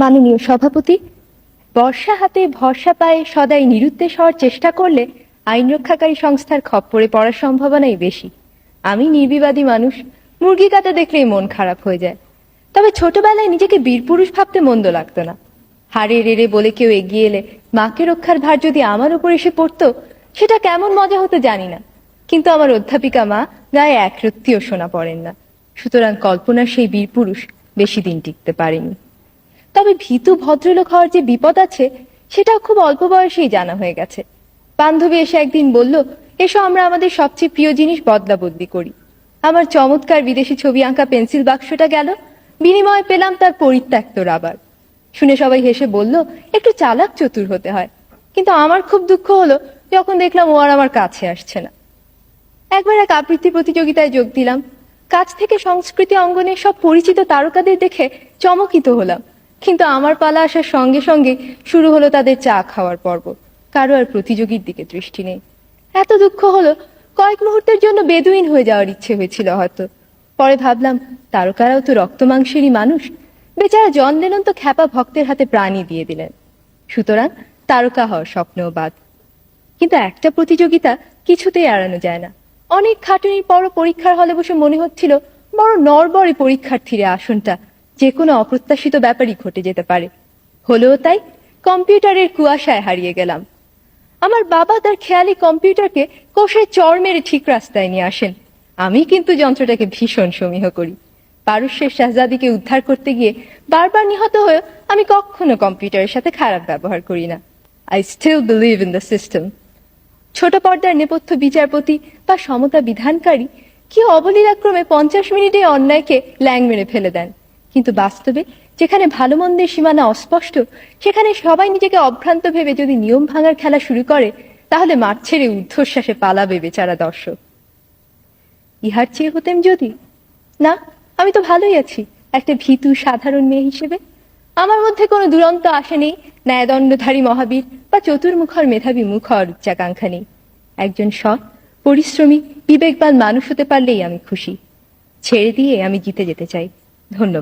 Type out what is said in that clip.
মাননীয় সভাপতি, বর্ষা হাতে ভরসা পায়ে সদাই নিরুদ্দেশ হওয়ার চেষ্টা করলে আইন রক্ষাকারী সংস্থার খপ্পরে পড়ার সম্ভাবনাই বেশি। আমি নির্বিবাদী মানুষ, মুরগি কাটা দেখলেই মন খারাপ হয়ে যায়। তবে ছোটবেলায় নিজেকে বীরপুরুষ ভাবতে মন্দ লাগতো না। হারে রেড়ে বলে কেউ এগিয়ে এলে মাকে রক্ষার ভার যদি আমার উপর এসে পড়তো, সেটা কেমন মজা হতো জানি না। কিন্তু আমার অধ্যাপিকা মা গায়ে একরত্তিও শোনা পড়েন না। সুতরাং কল্পনার সেই বীরপুরুষ বেশি দিন টিকতে পারেনি। তবে ভীতু ভদ্রলোক হওয়ার যে বিপদ আছে, সেটাও খুব অল্প বয়সেই জানা হয়ে গেছে। বান্ধবী এসে একদিন বলল, এসো আমরা আমাদের সবচেয়ে প্রিয় জিনিস বদলা বদলি করি। আমার চমৎকার বিদেশি ছবি আঁকা পেন্সিল বাক্সটা গেল, বিনিময়ে পেলাম তার পরিত্যক্ত রাবার। শুনে সবাই হেসে বলল, একটু চালাক চতুর হতে হয়। কিন্তু আমার খুব দুঃখ হলো যখন দেখলাম ও আর আমার কাছে আসছে না। একবার এক আবৃত্তি প্রতিযোগিতায় যোগ দিলাম। কাছ থেকে সংস্কৃতি অঙ্গনে সব পরিচিত তারকাদের দেখে চমকিত হলাম। কিন্তু আমার পালা আসার সঙ্গে সঙ্গে শুরু হলো তাদের চা খাওয়ার পর্ব। কারও আর প্রতিযোগীর দিকে দৃষ্টি নেই। এত দুঃখ হলো, কয়েক মুহূর্তের জন্য বেদুইন হয়ে যাওয়ার ইচ্ছে হয়েছিল হয়তো। পরে ভাবলাম, তারকারাও তো রক্ত মাংসেরই মানুষ। বেচারা জন লেনন তো খ্যাপা ভক্তের হাতে প্রাণী দিয়ে দিলেন। সুতরাং তারকা হওয়ার স্বপ্নও বাদ। কিন্তু একটা প্রতিযোগিতা কিছুতেই এড়ানো যায় না। অনেক খাটুনির পর পরীক্ষার হলে বসে মনে হচ্ছিল, বড় নরবরে পরীক্ষার্থীর আসনটা যে কোনো অপ্রত্যাশিত ব্যাপারই ঘটে যেতে পারে। হলেও তাই কম্পিউটারের কুয়াশায় হারিয়ে গেলাম। আমার বাবা তার খেয়ালি কম্পিউটারকে কোষে চর মেরে ঠিক রাস্তায় নিয়ে আসেন। আমি কিন্তু যন্ত্রটাকে ভীষণ সমীহ করি। পারস্যের শাহজাদিকে উদ্ধার করতে গিয়ে বারবার নিহত হয়ে আমি কখনো কম্পিউটারের সাথে খারাপ ব্যবহার করি না। I still believe in the system ছোট পর্দার নেপথ্য বিচারপতি বা সমতা বিধানকারী কি অবলীলাক্রমে পঞ্চাশ মিনিটে অন্যায়কে ল্যাং মেরে ফেলে দেন। কিন্তু বাস্তবে যেখানে ভালো মন্দের সীমানা অস্পষ্ট, সেখানে সবাই নিজেকে অভ্রান্ত ভেবে যদি নিয়ম ভাঙার খেলা শুরু করে, তাহলে মাঠ ছেড়ে ঊর্ধ্বশ্বাসে পালাবে বেচারা দর্শক। ইহার চেয়ে হতেম যদি? না, আমি তো ভালোই আছি, একটা ভীতু সাধারণ মেয়ে হিসেবে। আমার মধ্যে কোনো দুরন্ত আশা নেই, ন্যায়দণ্ডধারী মহাবীর বা চতুর্মুখর মেধাবী মুখর উচ্চাকাঙ্ক্ষা নেই। একজন সৎ, পরিশ্রমী, বিবেকবান মানুষ হতে পারলেই আমি খুশি। ছেড়ে দিয়ে আমি জিতে যেতে চাই। ধন্যবাদ।